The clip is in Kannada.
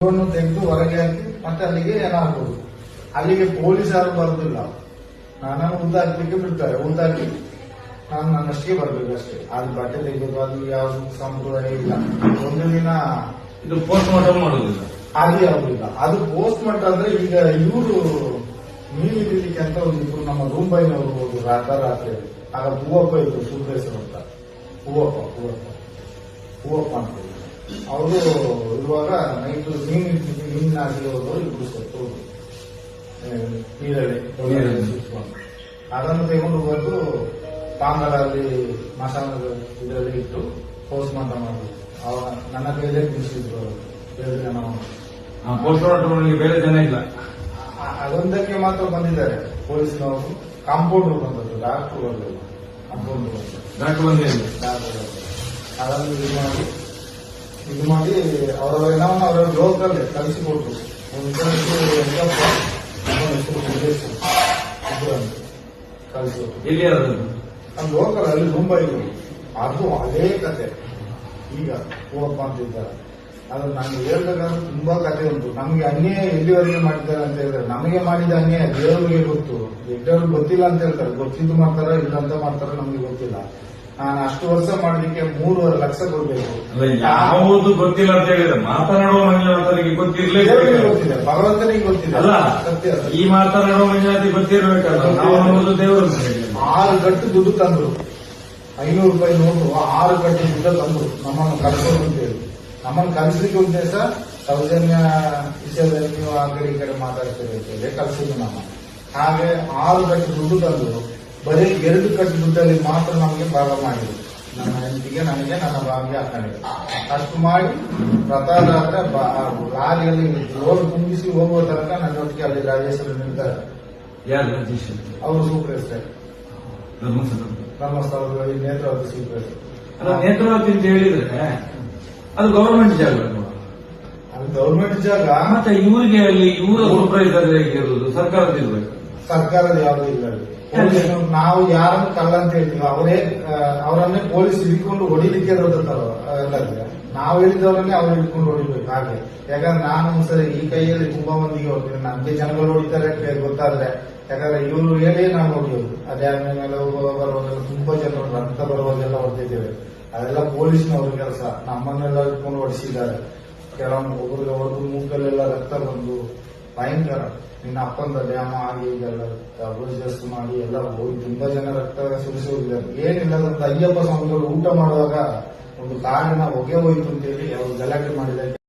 ಇವನು ತೆಗೆದು ಹೊರಗೆ ಹಾಕಿ ಮತ್ತೆ ಅಲ್ಲಿಗೆ ಏನಾಗ್ಬೋದು ಅಲ್ಲಿಗೆ ಪೊಲೀಸ್ ಯಾರು ಬರುದಿಲ್ಲ. ನಾನು ಉದ್ದಾಕ್ಲಿಕ್ಕೆ ಬಿಡ್ತಾರೆ ಉದ್ದಾಕಿ ನಾನು ನನ್ನಷ್ಟೇ ಬರ್ಬೇಕು ಅಷ್ಟೇ. ಅದು ಬಟ್ಟೆ ತೆಗೆದು ಅದು ಯಾವ್ದು ಸಂಪ್ರದಾಯ ಇಲ್ಲ. ಒಂದು ದಿನ ಇದು ಪೋಸ್ಟ್ ಮಾರ್ಟಮ್ ಮಾಡುದಿಲ್ಲ. ಅದು ಯಾವುದಿಲ್ಲ ಅದು ಪೋಸ್ಟ್ ಮಾರ್ಟಮ್ ಅಂದ್ರೆ ಈಗ ಇವರು ಮೀನು ಹಿಡಿಲಿಕ್ಕೆ ಅಂತ ಒಂದು ನಮ್ಮ ರೂಂಬೈನವರು ಹೋದ್ರು ರಾತ್ರಿ ಆಗ ಹೂವಪ್ಪ ಇದ್ರು ಸುರೇಶ್ವರ ಅಂತ. ಹೂವಪ್ಪ ಹೂವಪ್ಪ. ಹೂವಪ್ಪ ಅಂತ. ಅವರು ಇರುವಾಗ ನೈಟು ಮೀನು ಮೀನಾಗಿ ಹೋದವರು ಇಬ್ರು ಸತ್ತು ನೀರಲ್ಲಿ. ಅದನ್ನು ತೆಗೆದು ಬಂದು ಪಾಂಗಲಲ್ಲಿ ಮಸಾಲ ಇದರಲ್ಲಿ ಇಟ್ಟು ಪೋಸ್ಟ್ ಮಾರ್ಟಮ್ ಮಾಡಿದ್ರು ಅವಾಗ ನನ್ನ ಕೈಯಲ್ಲೇ ತಿನ್ಸಿದ್ರು ಅವರು. ಎರಡು ಜನ ಪೋಸ್ಟ್ ಮಾರ್ಟಮ್ ಬೇರೆ ಜನ ಇಲ್ಲ. ಅದೊಂದಕ್ಕೆ ಮಾತ್ರ ಬಂದಿದ್ದಾರೆ ಪೊಲೀಸ್ನವರು. ಕಾಂಪೌಂಡರ್ ಬಂದದ್ದು ಡಾಕ್ಟರ್ ಬರಲಿಲ್ಲ ಕಾಂಪೌಂಡರ್ ಬಂದರು ಡಾಕ್ಟರ್ ಬಂದಿಲ್ಲ ಡಾಕ್ಟರ್ ಅದನ್ನು ಇದು ಮಾಡಿ ಇದು ಮಾಡಿ ಅವರ ನಾವು ಅವರ ಲೋಕಲ್ಲಿ ಕಲಿಸಿಕೊಟ್ರು. ಕಲಿಸಿಕೊಟ್ರು ನಮ್ಮ ಲೋಕಲ್ ಅಲ್ಲಿ ಮುಂಬೈ ಅದು ಅದೇ ಕತೆ. ಈಗ ಹೋಗಪ್ಪ ಅಂತ ಇದ್ದಾರೆ. ಅದು ನಮ್ಗೆ ಹೇಳ್ಬೇಕಾದ್ರೆ ತುಂಬಾ ಕತೆ ಉಂಟು. ನಮ್ಗೆ ಅನ್ಯಾಯ ಎಲ್ಲಿವರೆಗೆ ಮಾಡಿದ್ದಾರೆ ಅಂತ ಹೇಳಿದ್ರೆ ನಮಗೆ ಮಾಡಿದ ಅನ್ಯಾಯ ದೇವರಿಗೆ ಗೊತ್ತು. ದೊಡ್ಡವ್ರಿಗೆ ಗೊತ್ತಿಲ್ಲ ಅಂತ ಹೇಳ್ತಾರೆ. ಗೊತ್ತಿದ್ದು ಮಾಡ್ತಾರ ಇಲ್ಲ ಅಂತ ಮಾಡ್ತಾರ ನಮ್ಗೆ ಗೊತ್ತಿಲ್ಲ. ನಾನು ಅಷ್ಟು ವರ್ಷ ಮಾಡಲಿಕ್ಕೆ ಮೂರುವರೆ ಲಕ್ಷ ಕೊಡಬೇಕು. ಯಾವುದು ಗೊತ್ತಿಲ್ಲ ಅಂತ ಹೇಳಿದ್ರೆ ಮಾತನಾಡುವ ಮಂಜುನಾಥನಿಗೆ ಗೊತ್ತಿರ್ಲೇ ದೇವರಿಗೆ ಗೊತ್ತಿದೆ ಭಗವಂತನಿಗೆ ಗೊತ್ತಿದೆ. ಅಲ್ಲ ಸತ್ಯ ಈ ಮಾತನಾಡುವ ಮಂಜುನಾಥಿಗೆ ಗೊತ್ತಿರ್ಬೇಕಲ್ಲ ನಾವು ದೇವರು ಆರು ಗಟ್ಟು ದುಡ್ಡು ತಂದ್ರು. ಐನೂರು ರೂಪಾಯಿ ನೋಟು ಆರು ಗಟ್ಟು ದುಡ್ಡು ತಂದ್ರು. ನಮ್ಮನ್ನು ಕರೆಸೋದು ಅಂತೇಳಿ ನಮ್ಮನ್ನು ಕಲಿಸ್ಲಿಕ್ಕೆ ಉದ್ದೇಶ ಸೌಜನ್ಯ ವಿಷಯದಲ್ಲಿ ನೀವು ಆ ಕಡೆ ಈ ಕಡೆ ಮಾತಾಡ್ತೀರಿ ಅಂತೇಳಿ ಕಲಿಸಿದ್ರು ನಮ್ಮ. ಹಾಗೆ ಆರು ಗಟ್ಟು ದುಡ್ಡು ತಂದ್ರು. ಬರೀ ಎರಡು ಕಟ್ಟು ದುಡ್ಡಲ್ಲಿ ಮಾತ್ರ ನಮಗೆ ಭಾಗ ಮಾಡಿದ್ರು ನನ್ನ ಹೆಂಡತಿಗೆ ನನಗೆ ನನ್ನ ಭಾಗ್ಯ ಹಾಕೊಂಡಿದೆ ಅಷ್ಟು ಮಾಡಿ ರಥಯಾತ್ರೆ ಲಾರಿಯಲ್ಲಿ ರೋಡ್ ತುಂಬಿಸಿ ಹೋಗುವ ತನಕ ನನ್ನೊಟ್ಟಿಗೆ ಅಲ್ಲಿ ರಾಜೇಶ್ವರ ನಿಲ್ತಾರೆ ಯಾರು ರಾಜೇಶ್ವರ? ಅವರು ಸೂಪರ್ ಧರ್ಮಸ್ಥಳ ಧರ್ಮಸ್ಥಳದಲ್ಲಿ ನೇತ್ರಾವತಿ ಸೂಪರ್ ಅಲ್ಲ ನೇತ್ರಾವತಿ ಅಂತ ಹೇಳಿದ್ರೆ ಅದು ಗವರ್ಮೆಂಟ್ ಜಾಗ ಗವರ್ಮೆಂಟ್ ಅದು ಗೌರ್ಮೆಂಟ್ ಜಾಗ. ಮತ್ತೆ ಇವರಿಗೆ ಅಲ್ಲಿ ಇವರ ಸೂಪರ್ವೈಸರ್ ಇರುವುದು ಸರ್ಕಾರದ ಇರ್ಬೇಕು ಸರ್ಕಾರದ ಯಾವುದು ಇಲ್ಲ. ನಾವು ಯಾರನ್ನು ಕಲ್ಲ ಅಂತ ಹೇಳ್ತೀವಿ ಅವರೇ ಅವರನ್ನೇ ಪೊಲೀಸ್ ಹಿಡ್ಕೊಂಡು ಹೊಡಿಲಿಕ್ಕೆ ಎಲ್ಲರಿಗೆ. ನಾವು ಹೇಳಿದವರನ್ನೇ ಅವ್ರು ಹಿಡ್ಕೊಂಡು ಹೊಡಿಬೇಕು ಹಾಗೆ. ಯಾಕಂದ್ರೆ ನಾನು ಸರಿ ಈ ಕೈಯಲ್ಲಿ ತುಂಬಾ ಮಂದಿಗೆ ಹೋಗ್ತೀನಿ ನಮ್ಗೆ ಜನಗಳು ಹೊಡಿತಾರೆ ಅಂತ ಗೊತ್ತಾದ್ರೆ, ಯಾಕಂದ್ರೆ ಇವರು ಹೇಳಿ ನಾವು ಹೊಡಿಯೋದು. ಅದೇ ಆದ್ಮೇಲೆ ಬರುವಾಗ ತುಂಬಾ ಜನರು ರಕ್ತ ಬರುವಾಗೆಲ್ಲ ಹೊಡೆದಿದ್ದೇವೆ. ಅದೆಲ್ಲ ಪೊಲೀಸ್ನವ್ರ ಕೆಲಸ. ನಮ್ಮನ್ನೆಲ್ಲ ಹಿಡ್ಕೊಂಡು ಹೊಡಿಸಿದ್ದಾರೆ. ಕೆಲವೊಂದು ಒಬ್ಬರಿಗೆ ಹೊಡೆದು ಮೂಕಲ್ಲೆಲ್ಲ ರಕ್ತ ಬಂದು ಭಯಂಕರ. ನಿನ್ನ ಅಪ್ಪಂದ ಡ್ಯಾಮ ಆಗಿ ರಕ್ತ ಅಪೋಸಿಸ್ ಮಾಡಿ ಎಲ್ಲ ಹೋಗಿ ತುಂಬಾ ಜನ ರಕ್ತ ಸುರಿಸೋದಿಲ್ಲ ಏನಿಲ್ಲ ಅಂತ ಅಯ್ಯಪ್ಪ ಸ್ವಾಮಿಗಳು ಊಟ ಮಾಡುವಾಗ ಒಂದು ಕಾರಿನ ಹೊಗೆ ಹೋಯ್ತು ಅಂತೇಳಿ ಅವರು ಗಲಾಟೆ ಮಾಡಿದ್ದಾರೆ.